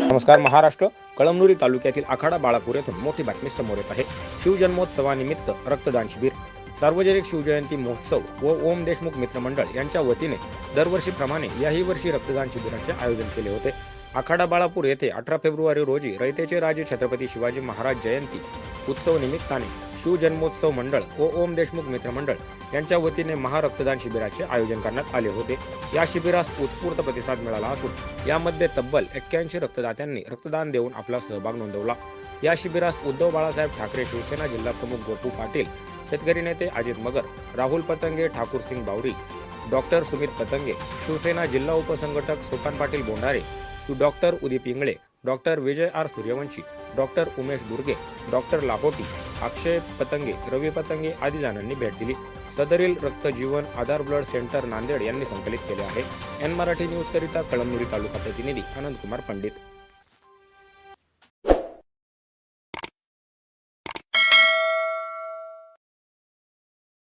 नमस्कार महाराष्ट्र कळमनुरी तालुक्यातील आखाडा बाळापूर येथून मोठी बातमी समोर येत आहे. शिवजन्मोत्सवानिमित्त रक्तदान शिबिर. सार्वजनिक शिवजयंती महोत्सव व ओम देशमुख मित्रमंडळ यांच्या वतीने दरवर्षीप्रमाणे याही वर्षी रक्तदान शिबिराचे आयोजन केले होते. आखाडा बाळापूर येथे अठरा फेब्रुवारी रोजी रयतेचे राजे छत्रपती शिवाजी महाराज जयंती उत्सव निमित्ताने शिवजन्मोत्सव मंडळ व ओम देशमुख मित्रमंडळ यांच्या वतीने महारक्तदान शिबिराचे आयोजन करण्यात आले होते. या शिबिरास उत्स्फूर्त प्रतिसाद मिळाला असून यामध्ये तब्बल एक्क्याऐंशी रक्तदात्यांनी रक्तदान देऊन आपला सहभाग नोंदवला. या शिबिरास उद्धव बाळासाहेब ठाकरे शिवसेना जिल्हा प्रमुख गोपू पाटील शेतकरी नेते अजित मगर राहुल पतंगे ठाकूर सिंग बावरी डॉक्टर सुमित पतंगे शिवसेना जिल्हा उपसंघटक सोपान पाटील बोंडारे सु doctor Udeep Ingale doctor Vijay R Suryavanshi doctor Umesh Durge doctor Lahoti Akshay Patange Ravi Patange आदी जणांनी भेट दिली. सदरील रक्त जीवन आधार ब्लड सेंटर नांदेड यांनी संकलित केले आहे. एन मराठी न्यूज करिता कळमनुरी तालुका प्रतिनिधी आनंद कुमार पंडित.